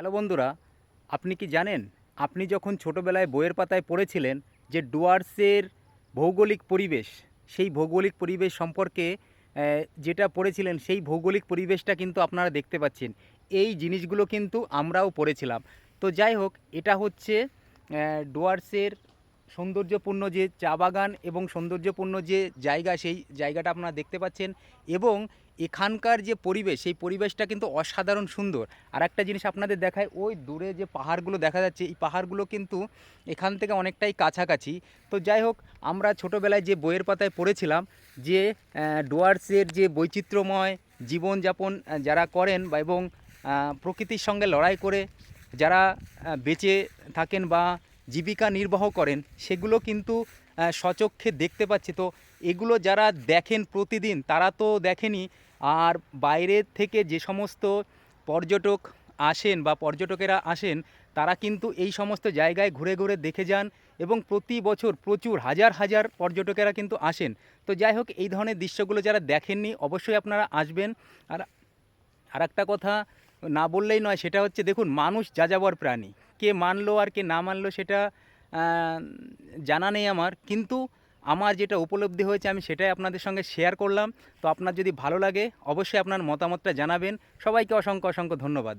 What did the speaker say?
Hello বন্ধুরা, আপনি কি জানেন, আপনি যখন ছোটোবেলায় বইয়ের পাতায় পড়েছিলেন যে ডুয়ার্সের ভৌগোলিক পরিবেশ, সেই ভৌগোলিক পরিবেশ সম্পর্কে যেটা পড়েছিলেন, সেই ভৌগোলিক পরিবেশটা কিন্তু আপনারা দেখতে পাচ্ছেন। এই জিনিসগুলো কিন্তু আমরাও পড়েছিলাম। তো যাই হোক, এটা হচ্ছে ডুয়ার্সের সৌন্দর্যপূর্ণ যে চা বাগান এবং সৌন্দর্যপূর্ণ যে জায়গা, সেই জায়গাটা আপনারা দেখতে পাচ্ছেন এবং এখানকার যে পরিবেশ, সেই পরিবেশটা কিন্তু অসাধারণ সুন্দর। আর একটা জিনিস আপনাদের দেখায় ওই দূরে যে পাহাড়গুলো দেখা যাচ্ছে, এই পাহাড়গুলো কিন্তু এখান থেকে অনেকটাই কাছাকাছি। তো যাই হোক, আমরা ছোটোবেলায় যে বইয়ের পাতায় পড়েছিলাম যে ডুয়ার্সের যে বৈচিত্র্যময় জীবনযাপন যারা করেন বা এবং প্রকৃতির সঙ্গে লড়াই করে যারা বেঁচে থাকেন বা জীবিকা নির্বাহ করেন, সেগুলো কিন্তু আহ, স্বচক্ষে দেখতে পাচ্ছি। তো এগুলো যারা দেখেন প্রতিদিন তারা তো দেখেনি। আর বাইরের থেকে যে সমস্ত পর্যটক আসেন বা পর্যটকেরা আসেন তারা কিন্তু এই সমস্ত জায়গায় ঘুরে ঘুরে দেখে যান এবং প্রতি বছর প্রচুর হাজার হাজার পর্যটকেরা কিন্তু আসেন। তো যাই হোক এই ধরনের দৃশ্যগুলো যারা দেখেননি অবশ্যই আপনারা আসবেন। আর আর একটা কথা না বললেই নয় সেটা হচ্ছে দেখুন মানুষ যাযাবর প্রাণী। কে মানলো আর কে না মানলো সেটা জানা নেই আমার। কিন্তু আমার যেটা উপলব্ধি হয়েছে, আমি সেটাই আপনাদের সঙ্গে শেয়ার করলাম। তো আপনার যদি ভালো লাগে, অবশ্যই আপনার মতামতটা জানাবেন। সবাইকে অসংখ্য অসংখ্য ধন্যবাদ।